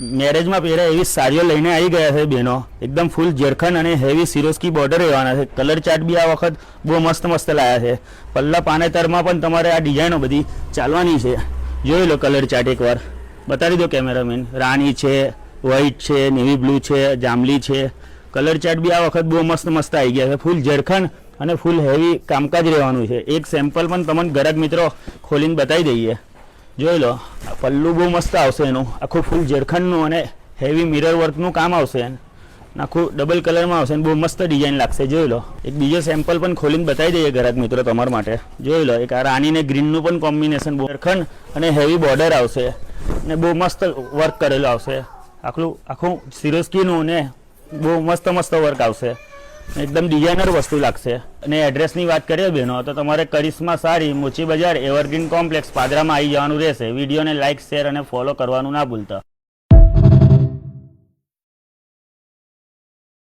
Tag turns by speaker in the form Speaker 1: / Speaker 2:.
Speaker 1: મેરેજમાં પહેર્યા એવી સાડીઓ લઈને આવી ગયા છે બહેનો. એકદમ ફૂલ જરખન અને હેવી સિરોસ્કી બોર્ડર રહેવાના છે. કલર ચાર્ટ બી આ વખત બહુ મસ્ત મસ્ત લાયા છે. પલ્લા પાનેતરમાં પણ તમારે આ ડિઝાઇનો બધી ચાલવાની છે. જોઈ લો કલર ચાર્ટ એકવાર. બતાવી દો કેમેરામેન રાણી છે વ્હાઈટ છે નેવી બ્લુ છે, જાંબલી છે. કલર ચાર્ટ બી આ વખત બહુ મસ્ત મસ્ત આવી ગયા છે. ફૂલ જરખન અને ફૂલ હેવી કામકાજ રહેવાનું છે. એક સેમ્પલ પણ તમને ગ્રાહક મિત્રો ખોલીને બતાવી દઈએ. જોઈ લો. પલ્લું બહુ મસ્ત આવશે એનું. આખું ફૂલ ઝેરખંડનું અને હેવી મિરર વર્કનું કામ આવશે એને. આખું ડબલ કલરમાં આવશે અને બહુ મસ્ત ડિઝાઇન લાગશે. જોઈ લો. એક બીજો સેમ્પલ પણ ખોલીને બતાવી દઈએ ઘરાક મિત્રો તમારા માટે. જોઈ લો, એક આ રાણીને ગ્રીનનું પણ કોમ્બિનેશન ઝેરખંડ અને હેવી બોર્ડર આવશે. અને બહુ મસ્ત વર્ક કરેલું આવશે. આખલું, આખું સિરોસ્કીનું ને બહુ મસ્ત મસ્ત વર્ક આવશે. એકદમ ડિઝાઇનર વસ્તુ લાગશે. અને એડ્રેસની વાત કરીએ બહેનો તો તમારે કરિશ્મા સારી મોચી બજાર એવરગ્રીન કોમ્પ્લેક્સ પાદરામાં આવી જવાનું રહેશે. વિડીયોને લાઇક શેર અને ફોલો કરવાનું ના ભૂલતા.